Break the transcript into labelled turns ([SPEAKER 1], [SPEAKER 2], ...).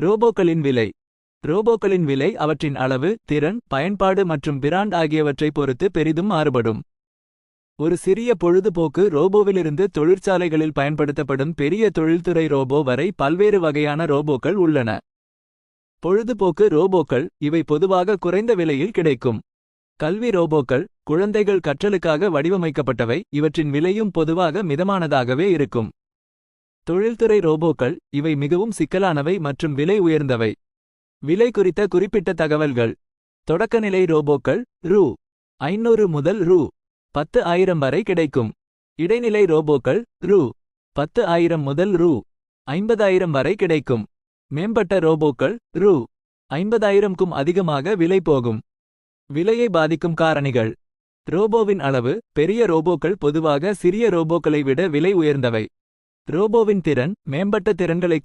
[SPEAKER 1] ரோபோக்களின் விலை. ரோபோக்களின் விலை அவற்றின் அளவு திறன் பயன்பாடு மற்றும் பிராண்ட் ஆகியவற்றைப் பொறுத்து பெரிதும் மாறுபடும். ஒரு சிறிய பொழுதுபோக்கு ரோபோவிலிருந்து தொழிற்சாலைகளில் பயன்படுத்தப்படும் பெரிய தொழில்துறை ரோபோ வரை பல்வேறு வகையான ரோபோக்கள் உள்ளன. பொழுதுபோக்கு ரோபோக்கள் இவை பொதுவாக குறைந்த விலையில் கிடைக்கும். கல்வி ரோபோக்கள் குழந்தைகள் கற்றலுக்காக வடிவமைக்கப்பட்டவை இவற்றின் விலையும் பொதுவாக மிதமானதாகவே இருக்கும். தொழில்துறை ரோபோக்கள் இவை மிகவும் சிக்கலானவை மற்றும் விலை உயர்ந்தவை. விலை குறித்த குறிப்பிட்ட தகவல்கள். தொடக்கநிலை ரோபோக்கள் ரூ. ஐநூறு முதல் ரூ. பத்து ஆயிரம் வரை கிடைக்கும். இடைநிலை ரோபோக்கள் ரூ. பத்து ஆயிரம் முதல் ரூ. ஐம்பதாயிரம் வரை கிடைக்கும். மேம்பட்ட ரோபோக்கள் ரூ. ஐம்பதாயிரம்க்கும் அதிகமாக விலை போகும். விலையை பாதிக்கும் காரணிகள். ரோபோவின் அளவு பெரிய ரோபோக்கள் பொதுவாக சிறிய ரோபோக்களை விட விலை உயர்ந்தவை. ரோபோவின் திறன் மேம்பட்ட திறன்களை